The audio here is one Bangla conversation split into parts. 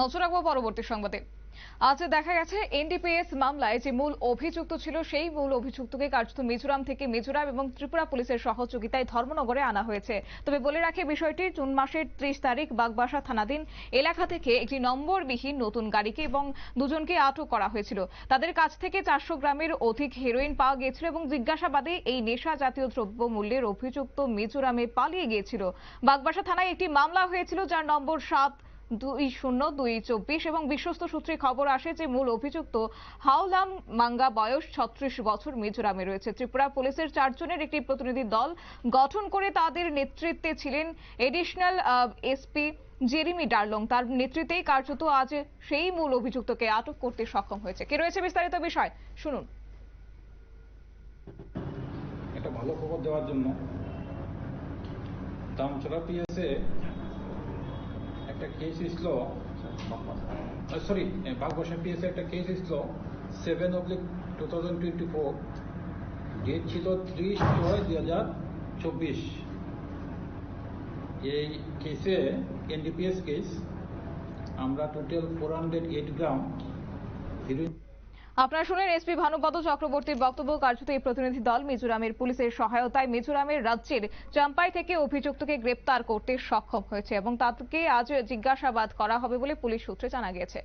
নজর রাখব পরবর্তী সংবাদে। আজ দেখা গেছে, এনডিপিএস মামলায় যে মূল অভিযুক্ত ছিল, সেই মূল অভিযুক্তকে কার্যত মিজোরাম থেকে মিজোরাম এবং ত্রিপুরা পুলিশের সহযোগিতায় ধর্মনগরে আনা হয়েছে। তবে বলে রাখি বিষয়টি, জুন মাসের ত্রিশ তারিখ বাগবাসা থানাধীন এলাকা থেকে একটি নম্বরবিহীন নতুন গাড়িকে এবং দুজনকে আটক করা হয়েছিল। তাদের কাছ থেকে চারশো গ্রামের অধিক হেরোইন পাওয়া গিয়েছিল এবং জিজ্ঞাসাবাদে এই নেশা জাতীয় দ্রব্য মূল্যের অভিযুক্ত মিজোরামে পালিয়ে গিয়েছিল। বাগবাসা থানায় একটি মামলা হয়েছিল, যার নম্বর সাত দুই শূন্য, দুই চব্বিশ এবং বিশ্বস্ত সূত্রে খবর আসে যে মূল অভিযুক্ত হাওলাম মাঙ্গা বয়স ছত্রিশ বছর, মিজোরামে রয়েছে। ত্রিপুরা পুলিশের চারজনের একটি প্রতিনিধি দল গঠন করে তাদের নেতৃত্বে ছিলেন এডিশনাল এসপি জেরিমি ডার্লং। তার নেতৃত্বেই কার্যত আজ সেই মূল অভিযুক্তকে আটক করতে সক্ষম হয়েছে। কে রয়েছে বিস্তারিত বিষয়? শুনুন। একটা ভালো খবর দেওয়ার জন্য একটা কেস এসলো সরি বাগবাসা পিএসএ একটা case এসলো seven oblique two thousand twenty four date ছিল ত্রিশ ছয় দুই হাজার চব্বিশ। এই কেসে এনডিপিএস কেস আমরা total four hundred eight gram আপনারা শুনলেন এসপি ভানুপদ চক্রবর্তীর বক্তব্য। কার্যত এই প্রতিনিধি দল মিজোরামের পুলিশের সহায়তায় মিজোরামের রাজ্যের চাম্পাই থেকে অভিযুক্তকে গ্রেপ্তার করতে সক্ষম হয়েছে এবং তাকে আজ জিজ্ঞাসাবাদ করা হবে বলে পুলিশ সূত্রে জানা গিয়েছে।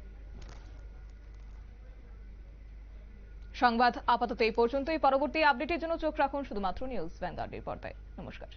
সংবাদ আপাতত এই পর্যন্তই। পরবর্তী আপডেটের জন্য চোখ রাখুন শুধুমাত্র নিউজ ভ্যানগার্ডের পর্দায়। নমস্কার।